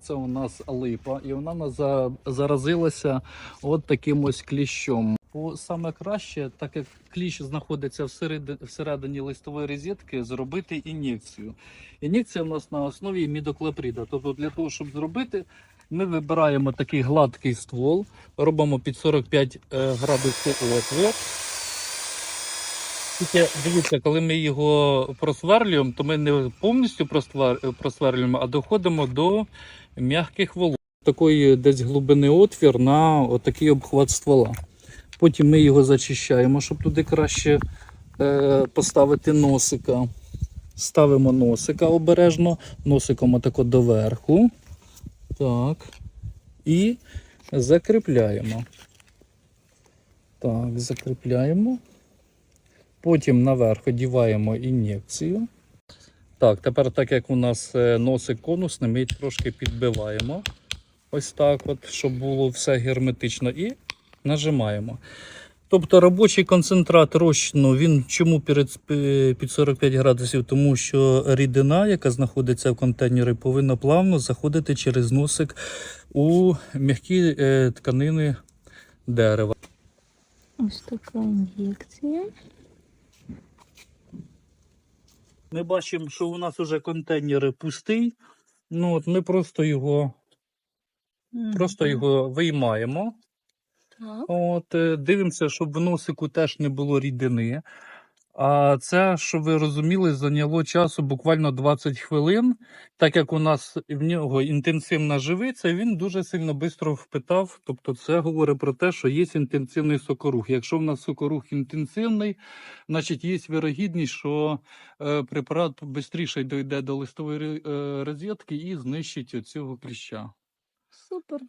це у нас липа, і вона на- за- заразилася от таким ось кліщом. Бо саме краще, так як кліщ знаходиться всередині, всередині листової розетки, зробити ін'єкцію. Ін'єкція у нас на основі мідоклоприда. Тобто для того, щоб зробити, ми вибираємо такий гладкий ствол, робимо під 45 е, градусів отвір. Тільки дивіться, коли ми його просверлюємо, то ми не повністю просверлюємо, а доходимо до м'яких волос. Такої десь глибини отвір на отакий обхват ствола. Потім ми його зачищаємо, щоб туди краще е, поставити носика. Ставимо носика обережно, носиком отако доверху. Так. І закріпляємо. Так, закріпляємо. Потім наверх одіваємо ін'єкцію. Так, тепер, так як у нас е, носик конусний, ми трошки підбиваємо. Ось так, от, щоб було все герметично. І нажимаємо. Тобто робочий концентрат розчину, він чому е, під 45 градусів? Тому що рідина, яка знаходиться в контейнері, повинна плавно заходити через носик у м'які е, тканини дерева. Ось така ін'єкція. Ми бачимо, що у нас вже контейнер пустий. Ну, от ми просто його, просто його виймаємо. Так. От, е, дивимося, щоб в носику теж не було рідини. А це, щоб ви розуміли, зайняло часу буквально 20 хвилин. Так як у нас в нього інтенсивна живиця, він дуже сильно швидко впитав. Тобто, це говорить про те, що є інтенсивний сокорух. Якщо в нас сокорух інтенсивний, значить є вірогідність, що е, препарат швидше дійде до листової е, розетки і знищить цього кліща. Супер.